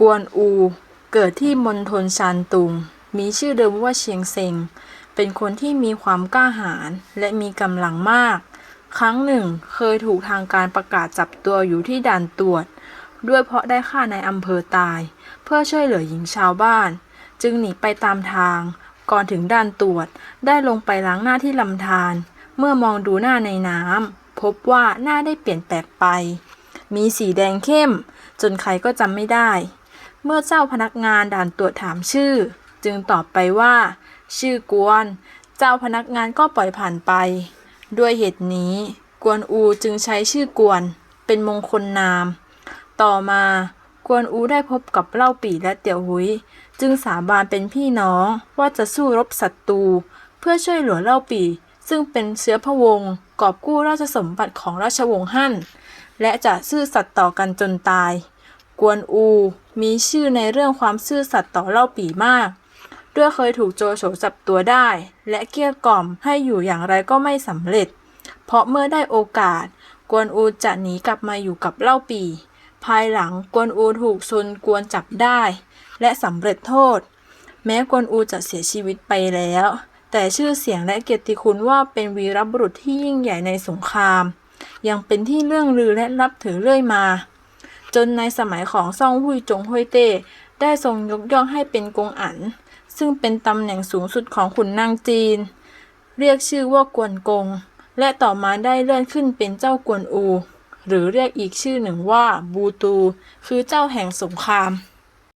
กวนอู เกิดที่มณฑลชานตุง มีชื่อเดิมว่าเชียงเซ็ง เป็นคนที่มีความกล้าหาญและมีกำลังมาก ครั้งหนึ่งเคยถูกทางการประกาศจับตัวอยู่ที่ด่านตรวจ ด้วยเพราะได้ฆ่าในายอำเภอตาย เพื่อช่วยเหลือหญิงชาวบ้าน จึงหนีไปตามทาง ก่อนถึงด่านตรวจ ได้ลงไปล้างหน้าที่ลำธาร เมื่อมองดูหน้าในน้ำพบว่าหน้าได้เปลี่ยนแปลกไปมีสีแดงเข้ม จนใครก็จำไม่ได้ เมื่อเจ้าพนักงานด่านตรวจถามชื่อ จึงตอบไปว่า ชื่อกวน เจ้าพนักงานก็ปล่อยผ่านไป ด้วยเหตุนี้ กวนอูจึงใช้ชื่อกวน เป็นมงคลนาม ต่อมากวนอูได้พบกับเล่าปี่และเตี่ยวหุย จึงสาบานเป็นพี่น้องว่าจะสู้รบศัตรูเพื่อช่วยเหลือเล่าปี่ซึ่งเป็นเชื้อพระวงศ์กอบกู้ราชสมบัติของราชวงศ์ฮั่น และจะซื่อสัตย์ต่อกันจนตาย กวนอู มีชื่อในเรื่องความซื่อสัตย์ต่อเล่าปี่มาก ด้วยเคยถูกโจโฉจับตัวได้ และเกลี้ยกล่อมให้อยู่อย่างไรก็ไม่สำเร็จ เพราะเมื่อได้โอกาส กวนอูจะหนีกลับมาอยู่กับเล่าปี่ภายหลังกวนอูถูกชนกวนจับได้ และสำเร็จโทษ แม้กวนอูจะเสียชีวิตไปแล้ว แต่ชื่อเสียงและเกียรติคุณว่าเป็นวีรบุรุษที่ยิ่งใหญ่ในสงคราม ยังเป็นที่เรื่องลือและนับถือเรื่อยมา จนในสมัยของซ่องหุยจงฮุยเต้ได้ทรงยกย่องให้เป็นกงอัน ซึ่งเป็นตำแหน่งสูงสุดของขุนนางจีน เรียกชื่อว่ากวนกง และต่อมาได้เลื่อนขึ้นเป็นเจ้ากวนอู หรือเรียกอีกชื่อหนึ่งว่าบูตู คือเจ้าแห่งสงคราม